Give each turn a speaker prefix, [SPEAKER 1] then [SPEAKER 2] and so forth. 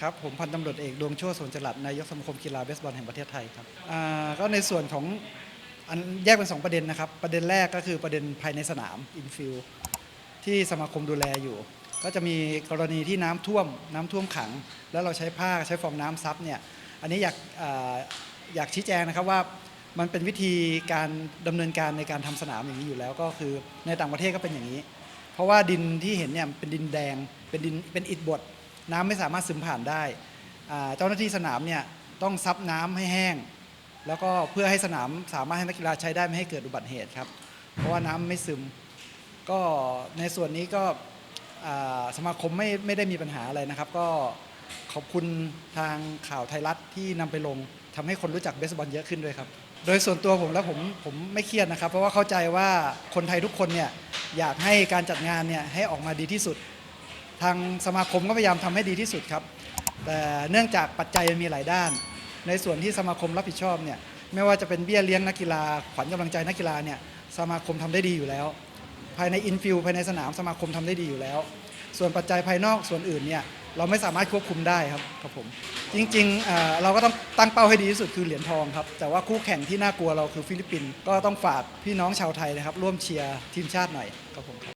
[SPEAKER 1] ครับผมพันตำรวจเอกดวงโชติสวนจรัสนายกสมาคมกีฬาเบสบอลแห่งประเทศไทยครับก็ในส่วนของอันแยกเป็นสองประเด็นนะครับ ประเด็นแรกก็คือประเด็นภายในสนามอินฟิลที่สมาคมดูแลอยู่ ก็จะมีกรณีที่น้ำท่วมน้ำท่วมขัง แล้วเราใช้ผ้าใช้ฟองน้ำซับเนี่ยอันนี้อยากออยากชี้แจงนะครับว่ามันเป็นวิธีการดำเนินการในการทำสนามอย่างนี้อยู่แล้ว ก็คือในต่างประเทศก็เป็นอย่างนี้ เพราะว่าดินที่เห็นเนี่ยเป็นดินแดงเป็นดินเป็นอิฐบด น้ำไม่สามารถซึมผ่านได้ เจ้าหน้าที่สนามเนี่ยต้องซับน้ำให้แห้ง แล้วก็เพื่อให้สนามสามารถให้นักกีฬาใช้ได้ไม่ให้เกิดอุบัติเหตุครับ เพราะว่าน้ำไม่ซึม ก็ในส่วนนี้ก็สมาคมไม่ไม่ได้มีปัญหาอะไรนะครับ ก็ขอบคุณทางข่าวไทยรัฐที่นำไปลงทำให้คนรู้จักเบสบอลเยอะขึ้นด้วยครับ โดยส่วนตัวผมแล้วผมผมไม่เครียดนะครับ เพราะว่าเข้าใจว่าคนไทยทุกคนเนี่ยอยากให้การจัดงานเนี่ยให้ออกมาดีที่สุด ทางสมาคมก็พยายามทำให้ดีที่สุดครับ แต่เนื่องจากปัจจัยมันมีหลายด้าน ในส่วนที่สมาคมรับผิดชอบเนี่ยไม่ว่าจะเป็นเบี้ยเลี้ยงนักกีฬา ขวัญกำลังใจนักกีฬาเนี่ยสมาคมทำได้ดีอยู่แล้ว ภายในอินฟิลภายในสนามสมาคมทำได้ดีอยู่แล้ว ส่วนปัจจัยภายนอกส่วนอื่นเนี่ยเราไม่สามารถควบคุมได้ครับครับผมจริงๆเเราก็ต้องตั้งเป้าให้ดีที่สุดคือเหรียญทองครับ แต่ว่าคู่แข่งที่น่ากลัวเราคือฟิลิปปินส์ก็ต้องฝากพี่น้องชาวไทยนะครับ ร่วมเชียร์ทีมชาติหน่อยครับผมครับ